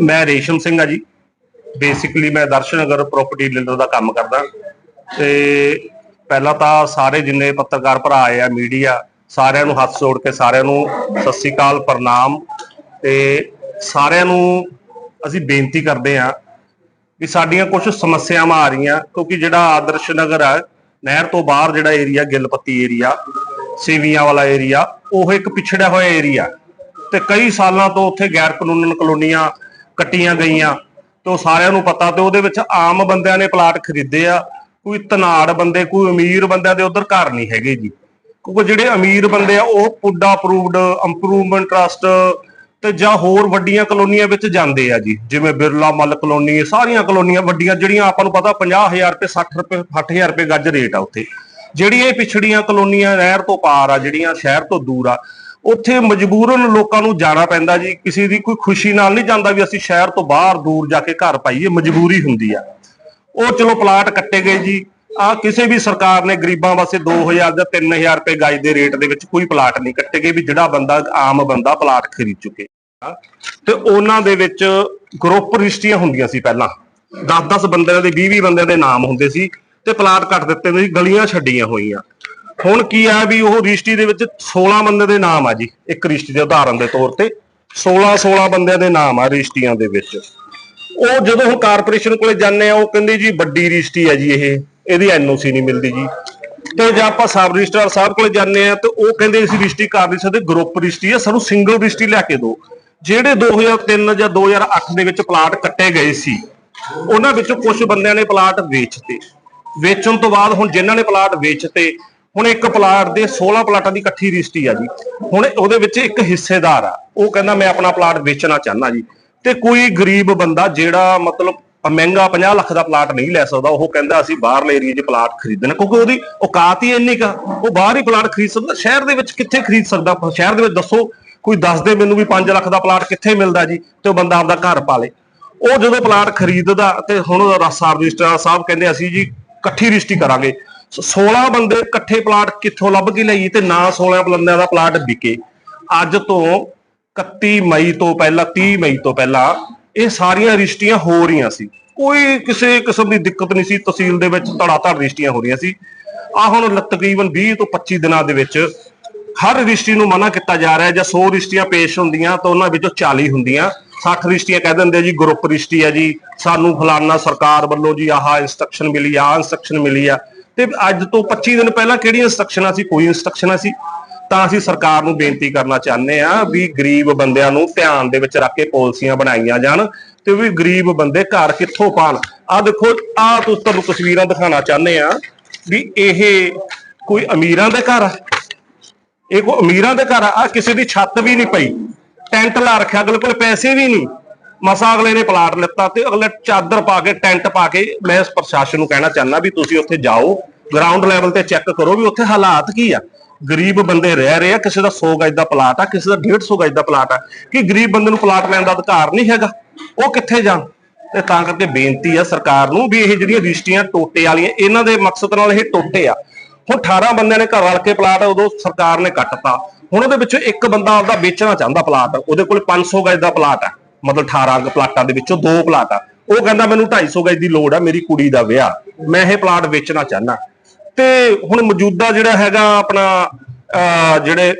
ਮੈਂ ਰੇਸ਼ਮ ਸਿੰਘ ਆ ਜੀ। ਬੇਸਿਕਲੀ ਮੈਂ ਦਰਸ਼ਨਗਰ ਪ੍ਰਾਪਰਟੀ ਡੀਲਰ ਦਾ ਕੰਮ ਕਰਦਾ। ਤੇ ਪਹਿਲਾਂ ਤਾਂ ਸਾਰੇ ਜਿੰਨੇ ਪੱਤਰਕਾਰ ਭਰਾ ਆਏ ਆ ਮੀਡੀਆ ਸਾਰਿਆਂ ਨੂੰ ਹੱਥ ਜੋੜ ਕੇ ਸਾਰਿਆਂ ਨੂੰ ਸਤਿ ਸ੍ਰੀ ਅਕਾਲ, ਪ੍ਰਣਾਮ। ਤੇ ਸਾਰਿਆਂ ਨੂੰ ਅਸੀਂ ਬੇਨਤੀ ਕਰਦੇ ਆ ਵੀ ਸਾਡੀਆਂ ਕੁਝ ਸਮੱਸਿਆਵਾਂ ਆ ਰਹੀਆਂ, ਕਿਉਂਕਿ ਜਿਹੜਾ ਆਦਰਸ਼ ਨਗਰ ਹੈ ਨਹਿਰ ਤੋਂ ਬਾਹਰ ਜਿਹੜਾ ਏਰੀਆ ਗਿੱਲਪੱਤੀ ਏਰੀਆ ਸੇਵੀਆਂ ਵਾਲਾ ਏਰੀਆ ਉਹ ਇੱਕ ਪਿਛੜਿਆ ਹੋਇਆ ਏਰੀਆ ਤੇ ਕਈ ਸਾਲਾਂ ਤੋਂ ਉੱਥੇ ਗੈਰ ਕਾਨੂੰਨ ਕਲੋਨੀਆਂ ਕੱਟੀਆਂ ਗਈਆਂ ਤੇ ਉਹ ਸਾਰਿਆਂ ਨੂੰ ਪਤਾ ਤੇ ਉਹਦੇ ਵਿੱਚ ਆਮ ਬੰਦਿਆਂ ਨੇ ਪਲਾਟ ਖਰੀਦੇ ਆ, ਕੋਈ ਤਨਾੜ ਬੰਦੇ, ਕੋਈ ਅਮੀਰ ਬੰਦਿਆਂ ਦੇ ਉਧਰ ਘਰ ਨਹੀਂ ਹੈਗੇ ਜੀ। ਕਿਉਂਕਿ ਜਿਹੜੇ ਅਮੀਰ ਬੰਦੇ ਆ, ਉਹ ਪੁੱਡਾ ਅਪਰੂਵਡ ਇੰਪਰੂਵਮੈਂਟ ਟਰਸਟ ਤੇ ਜਾਂ ਹੋਰ ਵੱਡੀਆਂ ਕਲੋਨੀਆਂ ਵਿੱਚ ਜਾਂਦੇ ਆ ਜੀ। ਜਿਵੇਂ ਬਿਰਲਾ ਮੱਲ ਕਲੋਨੀ, ਸਾਰੀਆਂ ਕਲੋਨੀਆਂ ਵੱਡੀਆਂ, ਜਿਹੜੀਆਂ ਆਪਾਂ ਨੂੰ ਪਤਾ 50000 ਰੁਪਏ 60 ਰੁਪਏ 60000 ਰੁਪਏ ਗੱਜ ਰੇਟ ਆ ਉੱਥੇ। ਜਿਹੜੀਆਂ ਇਹ ਪਿਛੜੀਆਂ ਕਲੋਨੀਆਂ ਨਹਿਰ ਤੋਂ ਪਾਰ ਆ, ਜਿਹੜੀਆਂ ਸ਼ਹਿਰ ਤੋਂ ਦੂਰ ਆ ਉੱਥੇ ਮਜਬੂਰਨ ਲੋਕਾਂ ਨੂੰ ਜਾਣਾ ਪੈਂਦਾ ਜੀ, ਕਿਸੇ ਦੀ ਕੋਈ ਖੁਸ਼ੀ ਨਾਲ ਨਹੀਂ ਜਾਂਦਾ ਵੀ ਅਸੀਂ ਸ਼ਹਿਰ ਤੋਂ ਬਾਹਰ ਦੂਰ ਜਾ ਕੇ ਘਰ ਪਾਈਏ, ਮਜਬੂਰੀ ਹੁੰਦੀ ਆ। ਉਹ ਚਲੋ ਪਲਾਟ ਕੱਟੇ ਗਏ ਜੀ, ਆ ਕਿਸੇ ਵੀ ਸਰਕਾਰ ਨੇ ਗਰੀਬਾਂ ਵਾਸਤੇ 2000 ਜਾਂ 3000 ਰੁਪਏ ਗਜ ਦੇ ਰੇਟ ਦੇ ਵਿੱਚ ਕੋਈ ਪਲਾਟ ਨਹੀਂ ਕੱਟੇ ਗਏ ਵੀ ਜਿਹੜਾ ਬੰਦਾ, ਆਮ ਬੰਦਾ ਪਲਾਟ ਖਰੀਦ ਚੁੱਕੇ। ਤੇ ਉਹਨਾਂ ਦੇ ਵਿੱਚ ਗਰੁੱਪ ਰਜਿਸਟਰੀਆਂ ਹੁੰਦੀਆਂ ਸੀ ਪਹਿਲਾਂ। 10-10 ਬੰਦਿਆਂ ਦੇ 20-20 ਬੰਦਿਆਂ ਦੇ ਨਾਮ ਹੁੰਦੇ ਸੀ ਤੇ ਪਲਾਟ ਕੱਟ ਦਿੱਤੇ ਨੇ ਜੀ, ਗਲੀਆਂ ਛੱਡੀਆਂ ਹੋਈਆਂ। ਹੁਣ ਕੀ ਆ ਵੀ ਉਹ ਰਜਿਸਟਰੀ ਦੇ ਵਿੱਚ 16 ਬੰਦੇ ਦੇ ਨਾਮ ਆ ਜੀ, ਇੱਕ ਰਜਿਸਟਰੀ ਦੇ ਉਦਾਹਰਨ ਦੇ ਤੌਰ ਤੇ। 16-16 ਬੰਦਿਆਂ ਦੇ ਨਾਮ ਆ ਰਜਿਸਟਰੀਆਂ ਦੇ ਵਿੱਚ। ਉਹ ਜਦੋਂ ਹੁਣ ਕਾਰਪੋਰੇਸ਼ਨ ਕੋਲੇ ਜਾਂਦੇ ਆ, ਉਹ ਕਹਿੰਦੇ ਜੀ ਵੱਡੀ ਰਜਿਸਟਰੀ ਆ ਜੀ ਇਹ, ਇਹਦੀ ਐਨਓਸੀ ਨਹੀਂ ਮਿਲਦੀ ਜੀ। ਤੇ ਜੇ ਆਪਾਂ ਸਬ ਰਜਿਸਟਰਾਰ ਸਾਹਿਬ ਕੋਲੇ ਜਾਂਦੇ ਆ, ਤੇ ਉਹ ਕਹਿੰਦੇ ਅਸੀਂ ਰਜਿਸਟਰੀ ਕਰ ਨਹੀਂ ਸਕਦੇ, ਗਰੁੱਪ ਰਜਿਸਟਰੀ ਆ, ਸਾਨੂੰ ਸਿੰਗਲ ਰਜਿਸਟਰੀ ਲੈ ਕੇ ਦਿਓ। ਜਿਹੜੇ 2003 ਜਾਂ 2008 ਦੇ ਵਿੱਚ ਪਲਾਟ ਕੱਟੇ ਗਏ ਸੀ, ਉਹਨਾਂ ਵਿੱਚੋਂ ਕੁਝ ਬੰਦਿਆਂ ਨੇ ਪਲਾਟ ਵੇਚਤੇ। ਵੇਚਣ ਤੋਂ ਬਾਅਦ ਹੁਣ ਜਿਨ੍ਹਾਂ ਨੇ ਪਲਾਟ ਵੇਚਤੇ ਹੁਣ ਇੱਕ ਪਲਾਟ ਦੇ 16 ਪਲਾਟਾਂ ਦੀ ਇਕੱਠੀ ਰਜਿਸਟਰੀ ਆ ਜੀ। ਹੁਣ ਉਹਦੇ ਵਿੱਚ ਇੱਕ ਹਿੱਸੇਦਾਰ ਆ। ਉਹ ਕਹਿੰਦਾ, ਮੈਂ ਆਪਣਾ ਪਲਾਟ ਵੇਚਣਾ ਚਾਹੁੰਦਾ ਜੀ। ਤੇ ਕੋਈ ਗਰੀਬ ਬੰਦਾ ਜਿਹੜਾ ਮਤਲਬ ਮਹਿੰਗਾ 50 ਲੱਖ ਦਾ ਪਲਾਟ ਨਹੀਂ ਲੈ ਸਕਦਾ, ਉਹ ਕਹਿੰਦਾ, ਅਸੀਂ ਬਾਹਰਲੇ ਏਰੀਏ 'ਚ ਪਲਾਟ ਖਰੀਦਣਾ। ਕਿਉਂਕਿ ਉਹਦੀ ਔਕਾਤ ਹੀ ਇੰਨੀ ਕਾ ਉਹ ਬਾਹਰ ਹੀ ਪਲਾਟ ਖਰੀਦ ਸਕਦਾ। ਸ਼ਹਿਰ ਦੇ ਵਿੱਚ ਕਿੱਥੇ ਖਰੀਦ ਸਕਦਾ? ਸ਼ਹਿਰ ਦੇ ਵਿੱਚ ਦੱਸੋ, ਕੋਈ ਦੱਸ ਦੇ ਮੈਨੂੰ ਵੀ 5 ਲੱਖ ਦਾ ਪਲਾਟ ਕਿੱਥੇ ਮਿਲਦਾ ਜੀ ਤੇ ਉਹ ਬੰਦਾ ਆਪਦਾ ਘਰ ਪਾ ਲੇ ਉਹ ਜਦੋਂ ਪਲਾਟ ਖਰੀਦਦਾ ਤੇ ਹੁਣ ਰਸਾਰ ਰਜਿਸਟਰਾਰ ਸਾਹਿਬ ਕਹਿੰਦੇ, ਅਸੀਂ ਜੀ ਇਕੱਠੀ ਰਜਿਸਟਰੀ ਕਰਾਂਗੇ। 16 ਬੰਦੇ ਇਕੱਠੇ ਪਲਾਟ ਕਿੱਥੋਂ ਲੱਭ ਕੇ ਲਈ ਤੇ ਨਾ 16 ਬੰਦਿਆਂ ਦਾ ਪਲਾਟ ਵਿਕੇ। ਅੱਜ ਤੋਂ 31 ਮਈ ਤੋਂ ਪਹਿਲਾਂ 30 ਮਈ ਤੋਂ ਪਹਿਲਾਂ ਇਹ ਸਾਰੀਆਂ ਰਜਿਸਟਰੀਆਂ ਹੋ ਰਹੀਆਂ ਸੀ। ਕੋਈ ਕਿਸੇ ਕਿਸਮ ਦੀ ਦਿੱਕਤ ਨਹੀਂ ਸੀ, ਤਹਿਸੀਲ ਦੇ ਵਿੱਚ ਧੜਾ ਧੜ ਰਜਿਸਟਰੀਆਂ ਹੋ ਰਹੀਆਂ ਸੀ। ਆ ਹੁਣ ਤਕਰੀਬਨ 20 ਤੋਂ 25 ਦਿਨਾਂ ਦੇ ਵਿੱਚ ਹਰ ਰਜਿਸਟਰੀ ਨੂੰ ਮਨਾ ਕੀਤਾ ਜਾ ਰਿਹਾ ਜਾਂ 100 ਰਜਿਸਟਰੀਆਂ ਪੇਸ਼ ਹੁੰਦੀਆਂ ਤਾਂ ਉਹਨਾਂ ਵਿੱਚੋਂ 40 ਹੁੰਦੀਆਂ। 60 ਰਿਸ਼ਤੀਆਂ ਕਹਿ ਦਿੰਦੇ ਜੀ, ਗਰੁੱਪ ਰਿਸ਼ਤੀ ਹੈ ਜੀ, ਸਾਨੂੰ ਫਲਾਨਾ ਸਰਕਾਰ ਵੱਲੋਂ ਜੀ ਆਹ ਇੰਸਟਰਕਸ਼ਨ ਮਿਲੀ ਆ ਇੰਸਟਰਕਸ਼ਨ ਮਿਲੀ ਆ। ਤੇ ਅੱਜ ਤੋਂ 25 ਦਿਨ ਪਹਿਲਾਂ ਕਿਹੜੀਆਂ ਇੰਸਟਰਕਸ਼ਨਾਂ ਸੀ? ਕੋਈ ਇੰਸਟਰਕਸ਼ਨਾਂ ਸੀ? ਤਾਂ ਅਸੀਂ ਸਰਕਾਰ ਨੂੰ ਬੇਨਤੀ ਕਰਨਾ ਚਾਹੁੰਦੇ ਆ ਵੀ ਗਰੀਬ ਬੰਦਿਆਂ ਨੂੰ ਧਿਆਨ ਦੇ ਵਿੱਚ ਰੱਖ ਕੇ ਪਾਲਿਸੀਆਂ ਬਣਾਈਆਂ ਜਾਣ ਤੇ ਵੀ ਗਰੀਬ ਬੰਦੇ ਘਰ ਕਿੱਥੋਂ ਪਾਣ। ਆ ਦੇਖੋ ਆ ਤੁਸੀਂ ਤੁਹਾਨੂੰ ਤਸਵੀਰਾਂ ਦਿਖਾਉਣਾ ਚਾਹੁੰਦੇ ਆ ਵੀ ਇਹ ਕੋਈ ਅਮੀਰਾਂ ਦੇ ਘਰ ਆ? ਇਹ ਕੋਈ ਅਮੀਰਾਂ ਦੇ ਘਰ ਆ? ਆਹ ਕਿਸੇ ਦੀ ਛੱਤ ਵੀ ਨਹੀਂ ਪਈ। ਟੈਂਟ ਲਾ ਰੱਖਿਆ, ਅਗਲੇ ਕੋਲ ਪੈਸੇ ਵੀ ਨਹੀਂ। ਮਸਾ ਅਗਲੇ ਨੇ ਪਲਾਟ ਲਿੱਤਾ ਤੇ ਅਗਲੇ ਚਾਦਰ ਪਾ ਕੇ, ਟੈਂਟ ਪਾ ਕੇ ਮੈਂ ਇਸ ਪ੍ਰਸ਼ਾਸਨ ਨੂੰ ਕਹਿਣਾ ਚਾਹੁੰਦਾ ਵੀ ਤੁਸੀਂ ਉੱਥੇ ਜਾਓ ਗਰਾਊਂਡ ਲੈਵਲ ਤੇ ਚੈੱਕ ਕਰੋ ਵੀ ਉੱਥੇ ਹਾਲਾਤ ਕੀ ਆ। ਗਰੀਬ ਬੰਦੇ ਰਹਿ ਰਹੇ ਆ, ਕਿਸੇ ਦਾ 100 ਗਜ ਦਾ ਪਲਾਟ ਆ, ਕਿਸੇ ਦਾ 150 ਗਜ ਦਾ ਪਲਾਟ ਆ। ਕਿ ਗਰੀਬ ਬੰਦੇ ਨੂੰ ਪਲਾਟ ਲੈਣ ਦਾ ਅਧਿਕਾਰ ਨਹੀਂ ਹੈਗਾ? ਉਹ ਕਿੱਥੇ ਜਾਣ? ਤੇ ਤਾਂ ਕਰਕੇ ਬੇਨਤੀ ਆ ਸਰਕਾਰ ਨੂੰ ਵੀ ਇਹ ਜਿਹੜੀਆਂ ਰਜਿਸਟਰੀਆਂ ਟੋਟੇ ਵਾਲੀਆਂ, ਇਹਨਾਂ ਦੇ ਮਕਸਦ ਨਾਲ ਇਹ ਟੋਟੇ ਆ। ਹੁਣ 18 ਬੰਦਿਆਂ ਨੇ ਘਰ ਰਲ ਕੇ ਪਲਾਟ ਉਦੋਂ ਸਰਕਾਰ ਨੇ ਕੱਟਤਾ। ਹੁਣ ਉਹਦੇ ਵਿੱਚੋਂ ਇੱਕ ਬੰਦਾ ਆਪਦਾ ਵੇਚਣਾ ਚਾਹੁੰਦਾ ਪਲਾਟ, ਉਹਦੇ ਕੋਲ 500 ਗਜ ਦਾ ਪਲਾਟ ਆ। ਮਤਲਬ 18 ਕੁ ਪਲਾਟਾਂ ਦੇ ਵਿੱਚੋਂ ਦੋ ਪਲਾਟ ਆ। ਉਹ ਕਹਿੰਦਾ ਮੈਨੂੰ 250 ਗਜ ਦੀ ਲੋੜ ਆ ਮੇਰੀ ਕੁੜੀ ਦਾ ਵਿਆਹ। ਮੈਂ ਇਹ ਪਲਾਟ ਵੇਚਣਾ ਚਾਹੁੰਦਾ। ਤੇ ਹੁਣ ਮੌਜੂਦਾ ਜਿਹੜਾ ਹੈਗਾ ਆਪਣਾ ਅਹ, ਜਿਹੜੇ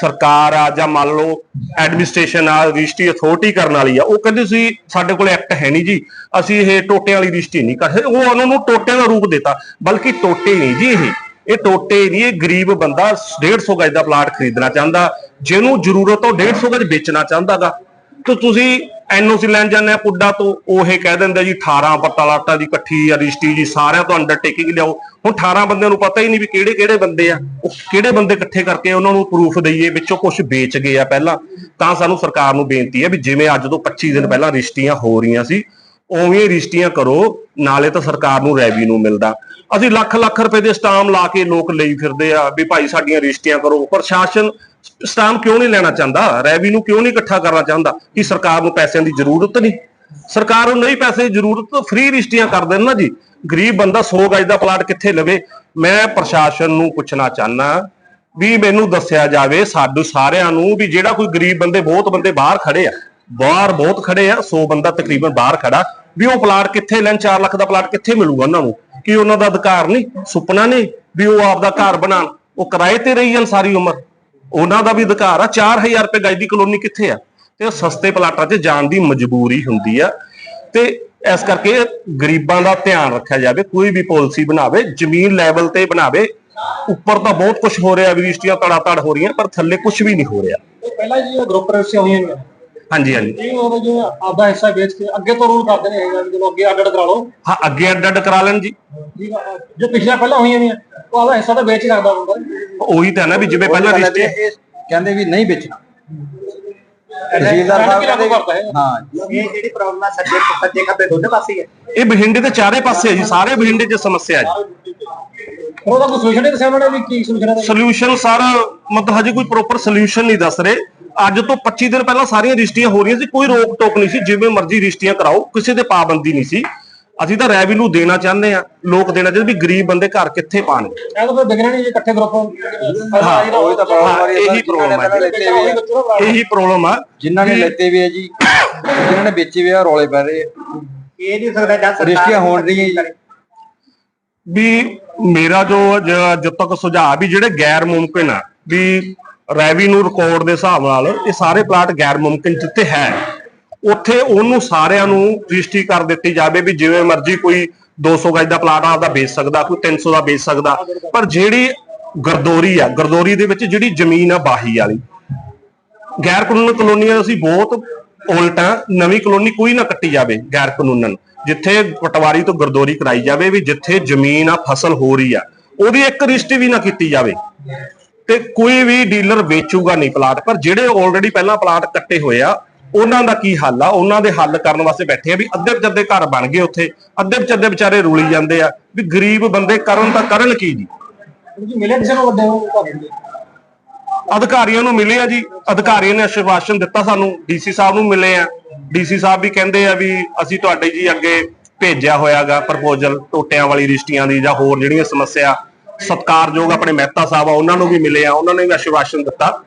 ਸਰਕਾਰ ਆ ਜਾਂ ਮੰਨ ਲਓ ਐਡਮਿਨਿਸਟ੍ਰੇਸ਼ਨ ਆ ਰਜਿਸਟਰੀ ਅਥਾਰਟੀ ਕਰਨ ਵਾਲੀ ਆ ਉਹ ਕਹਿੰਦੇ ਸੀ ਸਾਡੇ ਕੋਲ ਐਕਟ ਹੈ ਨਹੀਂ ਜੀ ਅਸੀਂ ਇਹ ਟੋਟਿਆਂ ਵਾਲੀ ਰਜਿਸਟਰੀ ਨਹੀਂ ਕਰ ਸਕਦੇ। ਉਹ ਉਹਨਾਂ ਨੂੰ ਟੋਟਿਆਂ ਦਾ ਰੂਪ ਦਿੱਤਾ ਬਲਕਿ ਟੋਟੇ ਨਹੀਂ ਜੀ ਇਹ। ਇਹ ਟੋਟੇ ਨਹੀਂ ਇਹ ਗਰੀਬ ਬੰਦਾ 150 ਗਜ ਦਾ ਪਲਾਟ ਖਰੀਦਣਾ ਚਾਹੁੰਦਾ ਜਿਹਨੂੰ ਜ਼ਰੂਰਤ ਆ ਉਹ 150 ਗਜ ਵੇਚਣਾ ਚਾਹੁੰਦਾਗਾ ਤੇ ਤੁਸੀਂ ਐਨਓਸੀ ਲੈਣ ਜਾਂਦੇ ਆ ਪੁੱਡਾ ਤੋਂ, ਉਹ ਇਹ ਕਹਿ ਦਿੰਦੇ ਜੀ 18 ਪਤਾਲਾਟਾਂ ਦੀ ਇਕੱਠੀ ਆ ਰਜਿਸਟਰੀ ਜੀ, ਸਾਰਿਆਂ ਤੋਂ ਅੰਡਰਟੇਕਿੰਗ ਲਿਆਓ। ਹੁਣ 18 ਬੰਦਿਆਂ ਨੂੰ ਪਤਾ ਹੀ ਨਹੀਂ ਵੀ ਕਿਹੜੇ ਕਿਹੜੇ ਬੰਦੇ ਆ, ਉਹ ਕਿਹੜੇ ਬੰਦੇ ਇਕੱਠੇ ਕਰਕੇ ਉਹਨਾਂ ਨੂੰ ਪ੍ਰੂਫ ਦਈਏ, ਵਿੱਚੋਂ ਕੁਝ ਵੇਚ ਗਏ ਆ ਪਹਿਲਾਂ। ਤਾਂ ਸਾਨੂੰ ਸਰਕਾਰ ਨੂੰ ਬੇਨਤੀ ਹੈ ਵੀ ਜਿਵੇਂ ਅੱਜ ਤੋਂ 25 ਦਿਨ ਪਹਿਲਾਂ ਰਜਿਸਟਰੀਆਂ ਹੋ ਰਹੀਆਂ ਸੀ, ਉਵੇਂ ਰਜਿਸਟਰੀਆਂ ਕਰੋ, ਨਾਲੇ ਤਾਂ ਸਰਕਾਰ ਨੂੰ ਰੈਵਨਿਊ ਮਿਲਦਾ। ਅਸੀਂ ਲੱਖ ਲੱਖ ਰੁਪਏ ਦੇ ਸਟਾਮ ਲਾ ਕੇ ਲੋਕ ਲਈ ਫਿਰਦੇ ਆ ਵੀ ਭਾਈ ਸਾਡੀਆਂ ਰਜਿਸਟਰੀਆਂ ਕਰੋ, ਪ੍ਰਸ਼ਾਸਨ ਸਟਾਮ ਕਿਉਂ ਨਹੀਂ ਲੈਣਾ ਚਾਹੁੰਦਾ? ਰੈਵਨਿਊ ਕਿਉਂ ਨਹੀਂ ਇਕੱਠਾ ਕਰਨਾ ਚਾਹੁੰਦਾ? ਕਿ ਸਰਕਾਰ ਨੂੰ ਪੈਸਿਆਂ ਦੀ ਜ਼ਰੂਰਤ ਨਹੀਂ? ਸਰਕਾਰ ਨੂੰ ਨਹੀਂ ਪੈਸੇ ਦੀ ਜ਼ਰੂਰਤ, ਤਾਂ ਫ੍ਰੀ ਰਜਿਸਟਰੀਆਂ ਕਰ ਦੇਣ ਨਾ ਜੀ। ਗਰੀਬ ਬੰਦਾ 100 ਗਜ ਦਾ ਪਲਾਟ ਕਿੱਥੇ ਲਵੇ? ਮੈਂ ਪ੍ਰਸ਼ਾਸਨ ਨੂੰ ਪੁੱਛਣਾ ਚਾਹਨਾ ਵੀ ਮੈਨੂੰ ਦੱਸਿਆ ਜਾਵੇ ਸਾਡੇ ਸਾਰਿਆਂ ਨੂੰ ਵੀ ਜਿਹੜਾ ਕੋਈ ਗਰੀਬ ਬੰਦੇ, ਬਹੁਤ ਬੰਦੇ ਬਾਹਰ ਖੜੇ ਆ, ਬਾਹਰ ਬਹੁਤ ਖੜੇ ਆ 100 ਬੰਦਾ ਤਕਰੀਬਨ ਬਾਹਰ ਖੜਾ, ਵੀ ਉਹ ਪਲਾਟ ਕਿੱਥੇ ਲੈਣ 4 ਲੱਖ ਦਾ ਪਲਾਟ ਕਿੱਥੇ ਮਿਲੂਗਾ ਉਹਨਾਂ ਨੂੰ? ਕਿ ਉਹਨਾਂ ਦਾ ਅਧਿਕਾਰ ਨਹੀਂ? ਸੁਪਨਾ ਨਹੀਂ ਵੀ ਉਹ ਆਪਦਾ ਘਰ ਬਣਾਉਣ? ਉਹ ਕਿਰਾਏ ਤੇ ਰਹੀ ਜਾਣ ਸਾਰੀ ਉਮਰ। ਉਹਨਾਂ ਦਾ ਵੀ ਅਧਿਕਾਰ ਆ। 4000 ਰੁਪਏ ਗਜ ਦੀ ਕਲੋਨੀ ਕਿੱਥੇ ਆ? ਤੇ ਸਸਤੇ ਪਲਾਟਾਂ 'ਚ ਜਾਣ ਦੀ ਮਜਬੂਰੀ ਹੁੰਦੀ ਆ। ਤੇ ਇਸ ਕਰਕੇ ਗਰੀਬਾਂ ਦਾ ਧਿਆਨ ਰੱਖਿਆ ਜਾਵੇ, ਕੋਈ ਵੀ ਪਾਲਿਸੀ ਬਣਾਵੇ, ਜ਼ਮੀਨ ਲੈਵਲ ਤੇ ਬਣਾਵੇ। ਉੱਪਰ ਤਾਂ ਬਹੁਤ ਕੁਝ ਹੋ ਰਿਹਾ, ਵੀ ਤੜਾ ਤੜ ਹੋ ਰਹੀਆਂ, ਪਰ ਥੱਲੇ ਕੁਝ ਵੀ ਨਹੀਂ ਹੋ ਰਿਹਾ। ਪਹਿਲਾਂ ਜੀ ਗਰੁੱਪ ਰਜਿਸਟਰੀ ਹੋਈਆਂ। ਹਾਂਜੀ ਹਾਂਜੀ। ਇਹ ਉਹ ਜੋ ਆਪਦਾ ਹਿੱਸਾ ਵੇਚ ਕੇ ਅੱਗੇ ਤੋਂ ਰੂਲ ਕਰਦੇ ਨੇ ਹੈਗਾ ਵੀ ਜਦੋਂ ਅੱਗੇ ਅੱਡ ਅੱਡ ਕਰਾ ਲਓ। ਹਾਂ ਅੱਗੇ ਅੱਡ ਅੱਡ ਕਰਾ ਲੈਣ ਜੀ। ਠੀਕ ਆ ਜੋ ਪਿਛਲੀਆਂ ਪਹਿਲਾਂ ਹੋਈਆਂ ਨੇ ਉਹ ਆਪਦਾ ਹਿੱਸਾ ਤਾਂ ਵੇਚ ਹੀ ਹੁੰਦਾ ਉਹੀ ਤਾਂ ਹੈ ਨਾ ਵੀ ਜਿਵੇਂ ਪਹਿਲਾਂ ਇਹ ਕਹਿੰਦੇ ਵੀ ਨਹੀਂ ਵੇਚਣਾ। ਤਹਿਸੀਲਦਾਰ ਸਾਹਿਬ ਕਹਿੰਦੇ ਹੈ ਹਾਂ ਇਹ ਜਿਹੜੀ ਪ੍ਰੋਬਲਮ ਹੈ ਸੱਜੇ ਸੱਜੇ ਖੱਬੇ ਦੋਨੇ ਪਾਸੇ ਹੀ ਇਹ ਬਠਿੰਡੇ ਦੇ ਚਾਰੇ ਪਾਸੇ ਹੈ ਜੀ ਸਾਰੇ ਬਠਿੰਡੇ 'ਚ ਸਮੱਸਿਆ ਹੈ ਉਹਦਾ ਕੋਈ ਸੋਲੂਸ਼ਨ ਨਹੀਂ ਦੱਸਿਆ ਉਹਨਾਂ ਨੇ ਵੀ ਕੀ ਸੋਲੂਸ਼ਨ ਹੈ ਸੋਲੂਸ਼ਨ ਸਰ ਮਤਲਬ ਹਜੇ ਕੋਈ ਪ੍ਰੋਪਰ ਸੋਲੂਸ਼ਨ ਨਹੀਂ ਦੱਸ ਰਹੇ। ਅੱਜ ਤੋਂ 25 ਦਿਨ ਪਹਿਲਾਂ ਸਾਰੀਆਂ ਰਜਿਸਟਰੀਆਂ ਹੋ ਰਹੀਆਂ ਸੀ ਕੋਈ ਰੋਕ ਟੋਕ ਨਹੀਂ ਸੀ ਜਿਵੇਂ ਮਰਜ਼ੀ ਰਜਿਸਟਰੀਆਂ ਕਰਾਓ ਕਿਸੇ ਤੇ ਪਾਬੰਦੀ ਨਹੀਂ ਸੀ। ਅਸੀਂ ਤਾਂ ਰੈਵਨਿਊ ਦੇਣਾ ਚਾਹੁੰਦੇ ਆ ਲੋਕ ਦੇਣਾ ਚਾਹੁੰਦੇ ਵੀ ਗਰੀਬ ਬੰਦੇ ਘਰ ਕਿੱਥੇ ਪਾਣਗੇ ਇਹ ਤਾਂ ਫਿਰ ਵਿਗੜਨਾ ਨਹੀਂ ਇਕੱਠੇ ਗਰੁੱਪ ਹਾਂ, ਉਹੀ ਤਾਂ ਪ੍ਰੋਬਲਮ ਆ ਰਹੀ ਹੈ ਇਹੀ problem ਹੈ। ਇਹੀ ਪ੍ਰੋਬਲਮ ਆ। ਜਿਨ੍ਹਾਂ ਨੇ ਲੈਤੇ ਵੀ ਆ ਜੀ ਜਿਨ੍ਹਾਂ ਨੇ ਵੇਚੇ ਵੀ ਆ ਰੌਲੇ ਪੈ ਰਹੇ ਆ। ਇਹ ਨਹੀਂ ਸਕਦਾ ਜਦ ਰਜਿਸਟਰੀਆਂ ਹੋਣ ਰਹੀਆਂ ਜੀ। ਵੀ ਮੇਰਾ ਜੋ ਜ- ਜਦ ਤੱਕ ਸੁਝਾਅ ਵੀ ਜਿਹੜੇ ਗੈਰ ਮੁਮਕਿਨ ਆ ਵੀ ਰੈਵਨਿਊ ਰਿਕਾਰਡ ਦੇ ਹਿਸਾਬ ਨਾਲ ਇਹ ਸਾਰੇ ਪਲਾਟ ਗੈਰ ਮੁਮਕਿਨ ਜਿੱਥੇ ਹੈ, ਉੱਥੇ ਉਹਨੂੰ ਸਾਰਿਆਂ ਨੂੰ ਰਜਿਸਟਰੀ ਕਰ ਦਿੱਤੀ ਜਾਵੇ ਵੀ ਜਿਵੇਂ ਮਰਜ਼ੀ ਕੋਈ 200 ਗਜ ਦਾ ਪਲਾਟ ਆਪਦਾ ਵੇਚ ਸਕਦਾ, ਕੋਈ 300 ਦਾ ਵੇਚ ਸਕਦਾ, ਪਰ ਜਿਹੜੀ ਗਰਦੋਰੀ ਆ, ਗਰਦੋਰੀ ਦੇ ਵਿੱਚ ਜਿਹੜੀ ਜ਼ਮੀਨ ਆ ਬਾਹੀ ਵਾਲੀ। ਗੈਰ ਕਾਨੂੰਨ ਕਲੋਨੀਆਂ ਅਸੀਂ ਬਹੁਤ ਉਲਟਾ ਨਵੀਂ ਕਲੋਨੀ ਕੋਈ ਨਾ ਕੱਟੀ ਜਾਵੇ ਗੈਰ ਕਾਨੂੰਨਨ, ਜਿੱਥੇ ਪਟਵਾਰੀ ਤੋਂ ਗਰਦੋਰੀ ਕਰਾਈ ਜਾਵੇ ਵੀ ਜਿੱਥੇ ਜ਼ਮੀਨ ਆ, ਫਸਲ ਹੋ ਰਹੀ ਆ, ਉਹਦੀ ਇੱਕ ਰਜਿਸਟਰੀ ਵੀ ਨਾ ਕੀਤੀ ਜਾਵੇ। ਤੇ ਕੋਈ ਵੀ ਡੀਲਰ ਵੇਚੂਗਾ ਨਹੀਂ ਪਲਾਟ ਪਰ ਜਿਹੜੇ ਆਲਰੇਡੀ ਪਹਿਲਾਂ ਪਲਾਟ ਕੱਟੇ ਹੋਏ ਆ ਉਹਨਾਂ ਦਾ ਕੀ ਹੱਲ ਆ? ਉਹਨਾਂ ਦੇ ਹੱਲ ਕਰਨ ਵਾਸਤੇ ਬੈਠੇ ਆ ਵੀ ਅੱਧੇ ਵਿਚਾਰੇ ਘਰ ਬਣ ਗਏ ਉੱਥੇ ਅੱਧੇ ਵਿਚਾਰੇ ਵਿਚਾਰੇ ਰੁਲੀ ਜਾਂਦੇ ਆ ਵੀ ਗਰੀਬ ਬੰਦੇ ਕਰਨ ਤਾਂ ਕਰਨ ਕੀ ਜੀ? ਮਿਲੇ ਕਿਸੇ ਨੂੰ ਵੱਡੇ। ਅਧਿਕਾਰੀਆਂ ਨੂੰ ਮਿਲੇ ਆ ਜੀ ਅਧਿਕਾਰੀਆਂ ਨੇ ਆਸ਼ਵਾਸਨ ਦਿੱਤਾ ਸਾਨੂੰ ਡੀਸੀ ਸਾਹਿਬ ਨੂੰ ਮਿਲੇ ਆ। ਡੀਸੀ ਸਾਹਿਬ ਵੀ ਕਹਿੰਦੇ ਆ ਵੀ ਅਸੀਂ ਤੁਹਾਡੇ ਜੀ ਅੱਗੇ ਭੇਜਿਆ ਹੋਇਆਗਾ ਪ੍ਰਪੋਜ਼ਲ ਟੋਟਿਆਂ ਵਾਲੀ ਰਿਸ਼ਤੀਆਂ ਦੀ ਜਾਂ ਹੋਰ ਜਿਹੜੀਆਂ ਸਮੱਸਿਆ ਸਤਕਾਰਯੋਗ ਆਪਣੇ ਮਹਿਤਾ ਸਾਹਿਬ ਆ, ਉਹਨਾਂ ਨੂੰ ਵੀ ਮਿਲੇ ਆ, ਉਹਨਾਂ ਨੇ ਵੀ ਆਸ਼ਵਾਸਨ ਦਿੱਤਾ।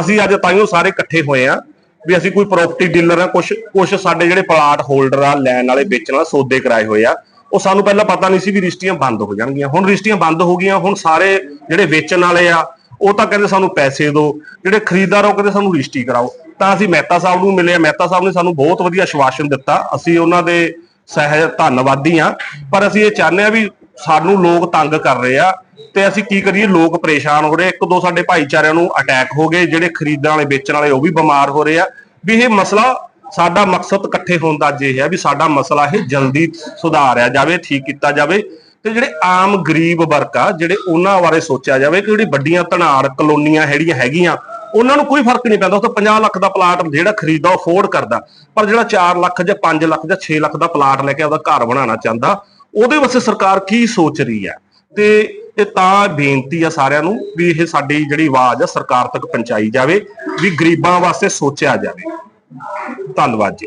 ਅਸੀਂ ਅੱਜ ਤਾਈਓ ਸਾਰੇ ਇਕੱਠੇ ਹੋਏ ਆ ਵੀ ਅਸੀਂ ਕੋਈ ਪ੍ਰਾਪਰਟੀ ਡੀਲਰ ਆ ਕੁਝ ਕੁਝ ਸਾਡੇ ਜਿਹੜੇ ਪਲਾਟ ਹੋਲਡਰ ਆ, ਲੈਣ ਵਾਲੇ, ਵੇਚਣ ਵਾਲੇ, ਸੌਦੇ ਕਰਾਏ ਹੋਏ ਆ। ਉਹ ਸਾਨੂੰ ਪਹਿਲਾਂ ਪਤਾ ਨਹੀਂ ਸੀ ਵੀ ਰਿਸ਼ਤੀਆਂ ਬੰਦ ਹੋ ਜਾਣਗੀਆਂ। ਹੁਣ ਰਿਸ਼ਤੀਆਂ ਬੰਦ ਹੋ ਗਈਆਂ, ਹੁਣ ਸਾਰੇ ਜਿਹੜੇ ਵੇਚਣ ਵਾਲੇ ਆ, ਉਹ ਤਾਂ ਕਹਿੰਦੇ ਸਾਨੂੰ ਪੈਸੇ ਦਿਓ, ਜਿਹੜੇ ਖਰੀਦਦਾਰ ਉਹ ਕਹਿੰਦੇ ਸਾਨੂੰ ਰਜਿਸਟਰੀ ਕਰਾਓ। ਤਾਂ ਅਸੀਂ ਮਹਿਤਾ ਸਾਹਿਬ ਨੂੰ ਮਿਲੇ ਮਹਿਤਾ ਸਾਹਿਬ ਨੇ ਸਾਨੂੰ ਬਹੁਤ ਵਧੀਆ ਆਸ਼ਵਾਸਨ ਦਿੱਤਾ। ਅਸੀਂ ਉਹਨਾਂ ਦੇ ਸਹਿ ਧੰਨਵਾਦੀ ਆ। ਪਰ ਅਸੀਂ ਇਹ ਚਾਹੁੰਦੇ ਆ ਵੀ ਸਾਨੂੰ ਲੋਕ ਤੰਗ ਕਰ ਰਹੇ ਆ ਤੇ ਅਸੀਂ ਕੀ ਕਰੀਏ? ਲੋਕ ਪਰੇਸ਼ਾਨ ਹੋ ਰਹੇ ਇੱਕ ਦੋ ਸਾਡੇ ਭਾਈਚਾਰਿਆਂ ਨੂੰ ਅਟੈਕ ਹੋ ਗਏ, ਜਿਹੜੇ ਖਰੀਦਣ ਵਾਲੇ, ਵੇਚਣ ਵਾਲੇ, ਉਹ ਵੀ ਬਿਮਾਰ ਹੋ ਰਹੇ ਆ। ਵੀ ਇਹ ਮਸਲਾ ਸਾਡਾ ਮਕਸਦ ਇਕੱਠੇ ਹੋਣ ਦਾ ਅੱਜ ਇਹ ਹੈ ਵੀ ਸਾਡਾ ਮਸਲਾ ਇਹ ਜਲਦੀ ਸੁਧਾਰਿਆ ਜਾਵੇ, ਠੀਕ ਕੀਤਾ ਜਾਵੇ। ਤੇ ਜਿਹੜੇ ਆਮ ਗਰੀਬ ਵਰਗ ਆ, ਜਿਹੜੇ ਉਹਨਾਂ ਬਾਰੇ ਸੋਚਿਆ ਜਾਵੇ ਕਿ ਜਿਹੜੀ ਵੱਡੀਆਂ ਧਨਾੜ ਕਲੋਨੀਆਂ ਹੈੜੀਆਂ ਹੈਗੀਆਂ, ਉਹਨਾਂ ਨੂੰ ਕੋਈ ਫ਼ਰਕ ਨਹੀਂ ਪੈਂਦਾ। ਉਹ ਤਾਂ 50 ਲੱਖ ਦਾ ਪਲਾਟ ਜਿਹੜਾ ਖਰੀਦਦਾ, ਉਹ ਅਫੋਰਡ ਕਰਦਾ। ਪਰ ਜਿਹੜਾ 4 ਲੱਖ ਜਾਂ 5 ਲੱਖ ਜਾਂ 6 ਲੱਖ ਦਾ ਪਲਾਟ ਲੈ ਕੇ ਆਪਦਾ ਘਰ ਬਣਾਉਣਾ ਚਾਹੁੰਦਾ ਉਹਦੇ ਵਾਸਤੇ ਸਰਕਾਰ ਕੀ ਸੋਚ ਰਹੀ ਹੈ? ਤੇ ਇਹ ਤਾਂ ਬੇਨਤੀ ਆ ਸਾਰਿਆਂ ਨੂੰ ਵੀ ਇਹ ਸਾਡੀ ਜਿਹੜੀ ਆਵਾਜ਼ ਆ ਸਰਕਾਰ ਤੱਕ ਪਹੁੰਚਾਈ ਜਾਵੇ, ਵੀ ਗਰੀਬਾਂ ਵਾਸਤੇ ਸੋਚਿਆ ਜਾਵੇ। ਧੰਨਵਾਦ ਜੀ।